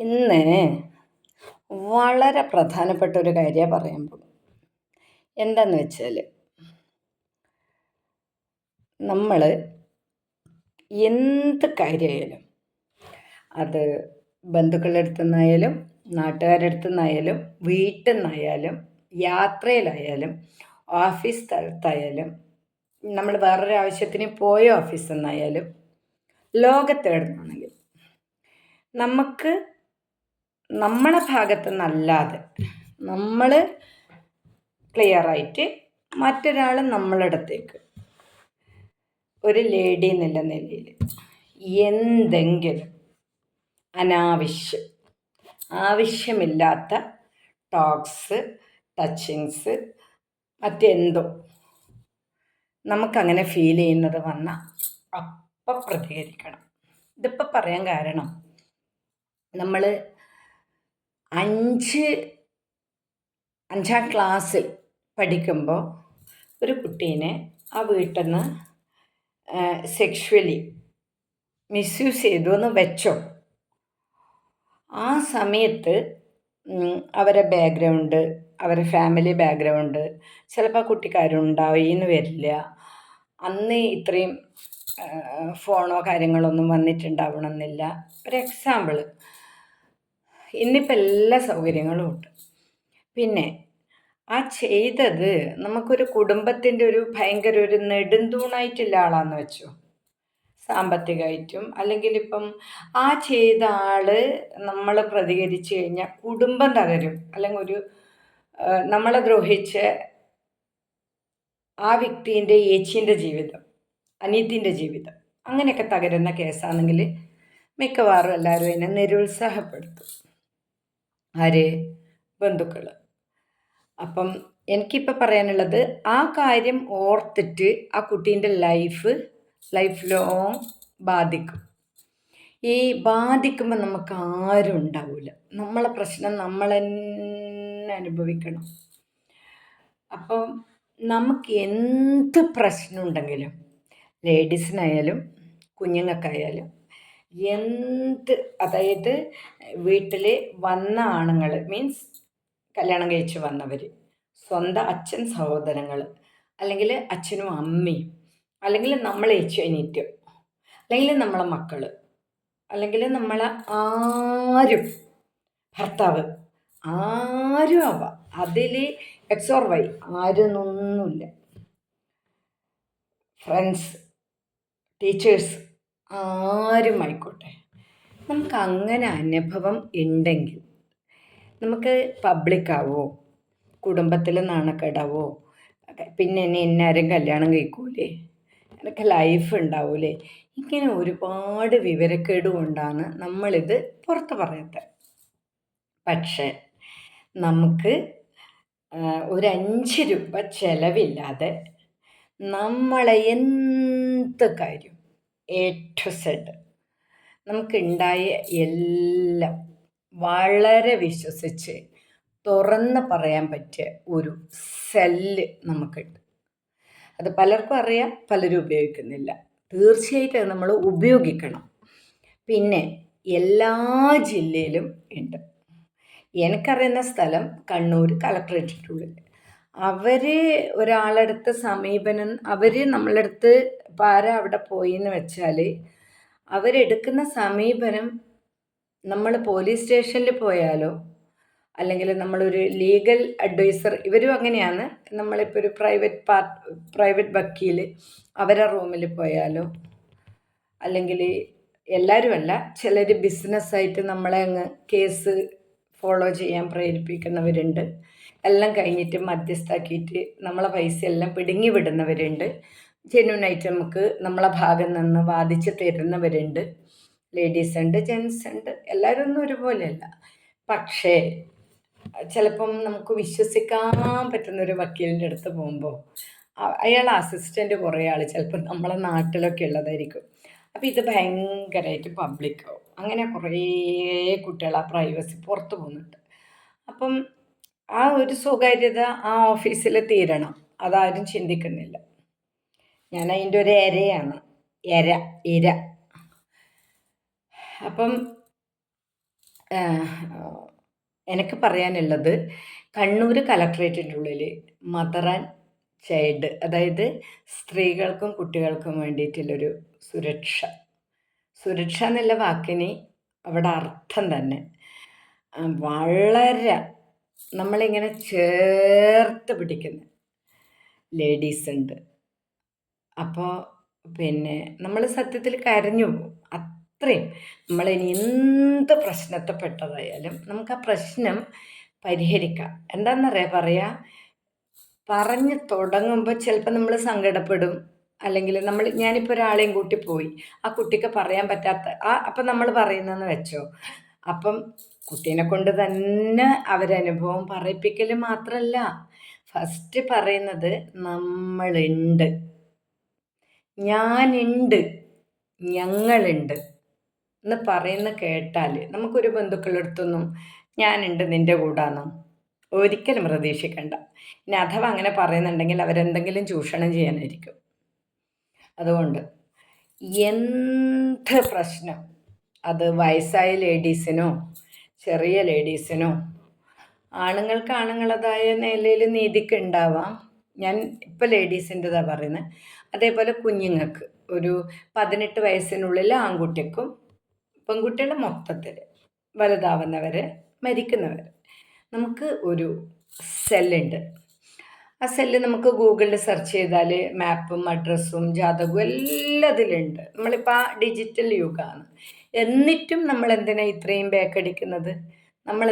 ഇന്ന് വളരെ പ്രധാനപ്പെട്ട ഒരു കാര്യമാണ് പറയാൻ പോകുന്നത് എന്താന്ന് വെച്ചാൽ നമ്മൾ എന്ത് കാര്യമായാലും അത് ബന്ധുക്കളുടെ അടുത്തു നിന്നായാലും നാട്ടുകാരുടെ അടുത്തു നിന്നായാലും വീട്ടിൽ നിന്നായാലും യാത്രയിലായാലും ഓഫീസ് സ്ഥലത്തായാലും നമ്മൾ വേറൊരു ആവശ്യത്തിന് പോയ ഓഫീസിൽ നിന്നായാലും ലോകത്തെവിടുന്നാണെങ്കിലും നമുക്ക് നമ്മളെ ഭാഗത്ത് നിന്നല്ലാതെ നമ്മൾ ക്ലിയറായിട്ട് മറ്റൊരാൾ നമ്മളടുത്തേക്ക്. ഒരു ലേഡി എന്നുള്ള നിലയിൽ എന്തെങ്കിലും അനാവശ്യം ആവശ്യമില്ലാത്ത ടോക്സ് ടച്ചിങ്സ് മറ്റെന്തോ നമുക്കങ്ങനെ ഫീൽ ചെയ്യുന്നത് വന്നാൽ അപ്പം പ്രതികരിക്കണം. ഇതിപ്പോൾ പറയാൻ കാരണം നമ്മൾ അഞ്ച് അഞ്ചാം ക്ലാസ്സിൽ പഠിക്കുമ്പോൾ ഒരു കുട്ടീനെ ആ വീട്ടിൽ നിന്ന് സെക്ഷലി മിസ്യൂസ് ചെയ്തു എന്ന് വെച്ചോ. ആ സമയത്ത് അവരെ ബാക്ക്ഗ്രൗണ്ട് അവരെ ഫാമിലി ബാക്ക്ഗ്രൗണ്ട് ചിലപ്പോൾ കുട്ടിക്കാരുണ്ടായിന്ന് വരില്ല. അന്ന് ഇത്രയും ഫോണോ കാര്യങ്ങളൊന്നും വന്നിട്ടുണ്ടാവണമെന്നില്ല. ഒരു എക്സാമ്പിൾ ഇന്നിപ്പോൾ എല്ലാ സൗകര്യങ്ങളും ഉണ്ട്. പിന്നെ ആ ചെയ്തത് നമുക്കൊരു കുടുംബത്തിന്റെ ഒരു ഭയങ്കര ഒരു നെടുന്തൂണായിട്ടുള്ള ആളാന്ന് വെച്ചു. സാമ്പത്തികമായിട്ടും അല്ലെങ്കിൽ ഇപ്പം ആ ചെയ്ത ആൾ നമ്മൾ പ്രതികരിച്ചു കഴിഞ്ഞാൽ കുടുംബം തകരും. അല്ലെങ്കിൽ ഒരു നമ്മളെ ദ്രോഹിച്ച ആ വ്യക്തിന്റെ ഏച്ചീന്റെ ജീവിതം അനിയത്തിന്റെ ജീവിതം അങ്ങനെയൊക്കെ തകരുന്ന കേസാണെങ്കിൽ മിക്കവാറും എല്ലാവരും അതിനെ നിരുത്സാഹപ്പെടുത്തും. ആര്? ബന്ധുക്കൾ അപ്പം എനിക്കിപ്പോൾ പറയാനുള്ളത് ആ കാര്യം ഓർത്തിട്ട് ആ കുട്ടീന്റെ ലൈഫ് ലൈഫ് ലോങ് ബാധിക്കും. ഈ ബാധിക്കുമ്പോൾ നമുക്ക് ആരും ഉണ്ടാവില്ല നമ്മളെ പ്രശ്നം നമ്മൾ തന്നെ അനുഭവിക്കണം. അപ്പം നമുക്ക് എന്ത് പ്രശ്നം ഉണ്ടെങ്കിലും ലേഡീസിനായാലും കുഞ്ഞുങ്ങൾക്കായാലും എന്ത് അതായത് വീട്ടിൽ വന്ന ആണുങ്ങൾ മീൻസ് കല്യാണം കഴിച്ച് വന്നവർ സ്വന്തം അച്ഛൻ സഹോദരങ്ങൾ അല്ലെങ്കിൽ അച്ഛനും അമ്മയും അല്ലെങ്കിൽ നമ്മളെ അനിയറ്റോ അല്ലെങ്കിൽ നമ്മളെ മക്കൾ അല്ലെങ്കിൽ നമ്മളെ ആരും ഭർത്താവ് ആരും ആവാം. അതിൽ എക്സ് ഓർ വൈ ഒന്നുമില്ല ഫ്രണ്ട്സ് ടീച്ചേഴ്സ് ആരും ആയിക്കോട്ടെ. നമുക്ക് അങ്ങനെ അനുഭവം ഉണ്ടെങ്കിൽ നമുക്ക് പബ്ലിക്കാവോ കുടുംബത്തിൽ നാണക്കേടാവോ? പിന്നെ എന്നെ എന്നാരും കല്യാണം കഴിക്കൂലേ? എനിക്ക് ലൈഫ് ഉണ്ടാവൂലേ? ഇങ്ങനെ ഒരുപാട് വിവരക്കേട് കൊണ്ടാണ് നമ്മളിത് പുറത്ത് പറയാത്തത് പക്ഷേ നമുക്ക് ഒരു അഞ്ച് രൂപ ചിലവില്ലാതെ നമ്മളെ എന്ത് കാര്യം എ ടു സെഡ് നമുക്കുണ്ടായ എല്ലാം വളരെ വിശ്വസിച്ച് തുറന്ന് പറയാൻ പറ്റിയ ഒരു സെല്ല് നമുക്കുണ്ട്. അത് പലർക്കും അറിയാം പലരും ഉപയോഗിക്കുന്നില്ല. തീർച്ചയായിട്ടും നമ്മൾ ഉപയോഗിക്കണം. പിന്നെ എല്ലാ ജില്ലയിലും ഉണ്ട്. എനിക്കറിയുന്ന സ്ഥലം കണ്ണൂർ കളക്ട്രേറ്റിനുള്ളിൽ അവർ ഒരാളടുത്ത് സമീപനം അവർ നമ്മളടുത്ത് പാര അവിടെ പോയി എന്ന് വെച്ചാൽ അവരെടുക്കുന്ന സമീപനം നമ്മൾ പോലീസ് സ്റ്റേഷനിൽ പോയാലോ അല്ലെങ്കിൽ നമ്മളൊരു ലീഗൽ അഡ്വൈസർ ഇവരും അങ്ങനെയാണ്. നമ്മളിപ്പോൾ ഒരു പ്രൈവറ്റ് പാർട്ട് പ്രൈവറ്റ് വക്കീൽ അവരെ റൂമിൽ പോയാലോ അല്ലെങ്കിൽ എല്ലാവരുമല്ല ചിലർ ബിസിനസ്സായിട്ട് നമ്മളെ അങ്ങ് കേസ് ഫോളോ ചെയ്യാൻ പ്രേരിപ്പിക്കുന്നവരുണ്ട്. എല്ലാം കഴിഞ്ഞിട്ട് മധ്യസ്ഥാക്കിയിട്ട് നമ്മളെ പൈസ എല്ലാം പിടുങ്ങി വിടുന്നവരുണ്ട്. ജെന്യൂനായിട്ട് നമുക്ക് നമ്മളെ ഭാഗം നിന്ന് വാദിച്ച് തരുന്നവരുണ്ട്. ലേഡീസ് ഉണ്ട് ജെൻസ് ഉണ്ട് എല്ലാവരും ഒന്നും ഒരുപോലെയല്ല. പക്ഷേ ചിലപ്പം നമുക്ക് വിശ്വസിക്കാൻ പറ്റുന്ന ഒരു വക്കീലിന്റെ അടുത്ത് പോകുമ്പോൾ അയാൾ അസിസ്റ്റന്റ് കുറേ ആൾ ചിലപ്പോൾ നമ്മളെ നാട്ടിലൊക്കെ ഉള്ളതായിരിക്കും. അപ്പോൾ ഇത് ഭയങ്കരമായിട്ട് പബ്ലിക്കാവും അങ്ങനെ കുറേ കുട്ടികൾ ആ പ്രൈവസി പുറത്ത് പോകുന്നുണ്ട്. അപ്പം ആ ഒരു സ്വകാര്യത ആ ഓഫീസിൽ തീരണം. അതാരും ചിന്തിക്കുന്നില്ല. ഞാൻ അതിന്റെ ഒരു ഇരയാണ് ഇര ഇര. അപ്പം എനിക്ക് പറയാനുള്ളത് കണ്ണൂർ കലക്ട്രേറ്റിന്റെ ഉള്ളിൽ മദർ ആൻഡ് ചൈൽഡ് അതായത് സ്ത്രീകൾക്കും കുട്ടികൾക്കും വേണ്ടിയിട്ടുള്ളൊരു സുരക്ഷ. സുരക്ഷ എന്നുള്ള വാക്കിന് അവിടെ അർത്ഥം തന്നെ. വളരെ നമ്മളിങ്ങനെ ചേർത്ത് പിടിക്കുന്ന ലേഡീസ് ഉണ്ട് അപ്പോൾ പിന്നെ നമ്മൾ സത്യത്തിൽ കരഞ്ഞു പോകും. അത്രയും നമ്മൾ ഇനി എന്ത് പ്രശ്നത്തെ പെട്ടതായാലും നമുക്ക് ആ പ്രശ്നം പരിഹരിക്കാം. എന്താണെന്നറിയാം പറയാ? പറഞ്ഞ് തുടങ്ങുമ്പോൾ ചിലപ്പോൾ നമ്മൾ സങ്കടപ്പെടും. അല്ലെങ്കിൽ നമ്മൾ ഞാനിപ്പോൾ ഒരാളെയും കൂട്ടി പോയി. ആ കുട്ടിക്ക് പറയാൻ പറ്റാത്ത ആ അപ്പം നമ്മൾ പറയുന്നതെന്ന് വെച്ചോ? അപ്പം കുട്ടീനെ കൊണ്ട് തന്നെ അവരനുഭവം പറയിപ്പിക്കൽ മാത്രമല്ല ഫസ്റ്റ് പറയുന്നത് നമ്മളുണ്ട് ഞാനുണ്ട്. ഞങ്ങളുണ്ട്. എന്ന് പറയുന്ന കേട്ടാൽ നമുക്കൊരു ബന്ധുക്കളടുത്തൊന്നും ഞാനുണ്ട് നിന്റെ കൂടാന്നോ ഒരിക്കലും പ്രതീക്ഷിക്കണ്ട. ഇനി അഥവാ അങ്ങനെ പറയുന്നുണ്ടെങ്കിൽ അവരെന്തെങ്കിലും ചൂഷണം ചെയ്യാനായിരിക്കും. അതുകൊണ്ട് എന്ത് പ്രശ്നം? അത് വയസ്സായ ലേഡീസിനോ ചെറിയ ലേഡീസിനോ ആണുങ്ങൾക്ക് ആണുങ്ങളതായ നിലയിൽ നീതിക്ക് ഉണ്ടാവാം ഞാൻ ഇപ്പോൾ ലേഡീസിന്റെതാണ് പറയുന്നത് അതേപോലെ കുഞ്ഞുങ്ങൾക്ക് ഒരു പതിനെട്ട് വയസ്സിനുള്ളിൽ ആൺകുട്ടിക്കും പെൺകുട്ടികളുടെ മൊത്തത്തിൽ വലുതാവുന്നവർ മരിക്കുന്നവർ നമുക്ക് ഒരു സെല്ലുണ്ട്. ആ സെല്ല് നമുക്ക് ഗൂഗിളിൽ സെർച്ച് ചെയ്താൽ മാപ്പും അഡ്രസ്സും ജാതകവും എല്ലാം അതിലുണ്ട് നമ്മളിപ്പോൾ ആ ഡിജിറ്റൽ യുഗമാണ് എന്നിട്ടും നമ്മൾ എന്തിനാണ് ഇത്രയും ബേക്കടിക്കുന്നത്? നമ്മൾ